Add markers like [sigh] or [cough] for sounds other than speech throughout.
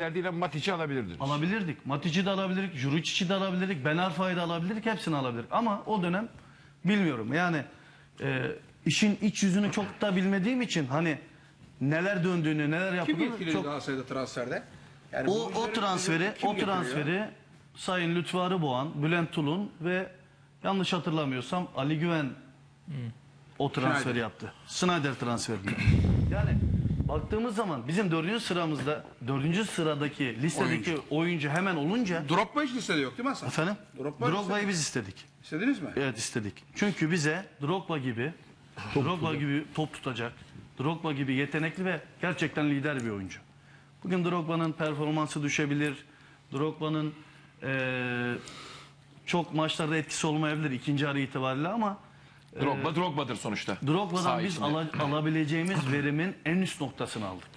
verdiğiyle Matic'i alabilirdiniz. Alabilirdik. Matic'i de alabilirdik. Juricic'i de alabilirdik. Ben Arfa'yı da alabilirdik. Hepsini alabilirdik. Ama o dönem bilmiyorum. Yani e, işin iç yüzünü çok da bilmediğim için hani neler döndüğünü, neler Kim yapıldığını yetkiliydi çok Galatasaray'da transferde? Yani o, bu o işleri transferi kim o ya? transferi Sayın Lütfü Arıboğan, Bülent Tulun ve yanlış hatırlamıyorsam Ali Güven o transferi Snyder. yaptı. Snyder transferini. [clears throat] Yani baktığımız zaman bizim dördüncü sıramızda dördüncü sıradaki listedeki oyuncu, hemen olunca Drogba hiç listede yok değil mi Hasan? efendim Drogba Drogba'yı biz istedik. İstediniz mi? Evet istedik. Çünkü bize Drogba gibi Drogba gibi top tutacak. Drogba gibi yetenekli ve gerçekten lider bir oyuncu. Bugün Drogba'nın performansı düşebilir. Drogba'nın eee, çok maçlarda etkisi olmayabilir ikinci yarı itibariyle ama Drogba Drogba'dır sonuçta. Drogba'dan biz içinde. ala- alabileceğimiz verimin en üst noktasını aldık.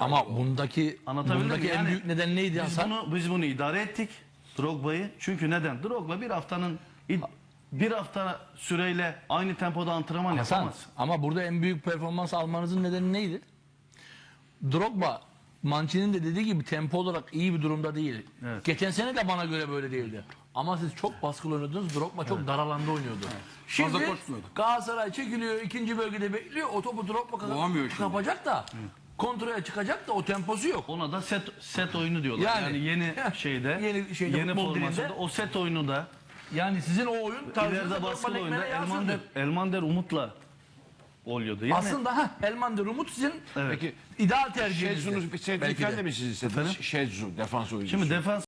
Ama bundaki Anlatabildim mi? bundaki en Yani büyük neden neydi Biz Hasan? bunu biz bunu idare ettik. Drogba'yı. Çünkü neden? Drogba bir haftanın bir hafta süreyle aynı tempoda antrenman Hasan yapamaz. ama burada en büyük performans almanızın nedeni neydi? Drogba Mancini'nin de dediği gibi tempo olarak iyi bir durumda değil. Evet. Geçen sene de bana göre böyle değildi. Ama siz çok baskılı oynadınız. Drogba çok dar alanda oynuyordu. Şimdi Fazla koşmuyordu. Galatasaray çekiliyor ikinci bölgede bekliyor. O topu Drogba şimdi. kapacak da kontraya çıkacak da o temposu yok. Ona da set set oyunu diyorlar. Yani. Yani, yeni şeyde Yeni şeyde, futbol formasyonda o set oyunu da Yani sizin o oyun tarzınızda baskılı oyunda Elmander. Elmander Umut'la oluyordu. Yani Aslında ha Elmander Umut sizin Evet. Peki ideal tercihinizdi. Şezzu'nu Belki Cedric'ten de. de mi siz istediniz? Şezzu defans oyuncusu. şimdi defans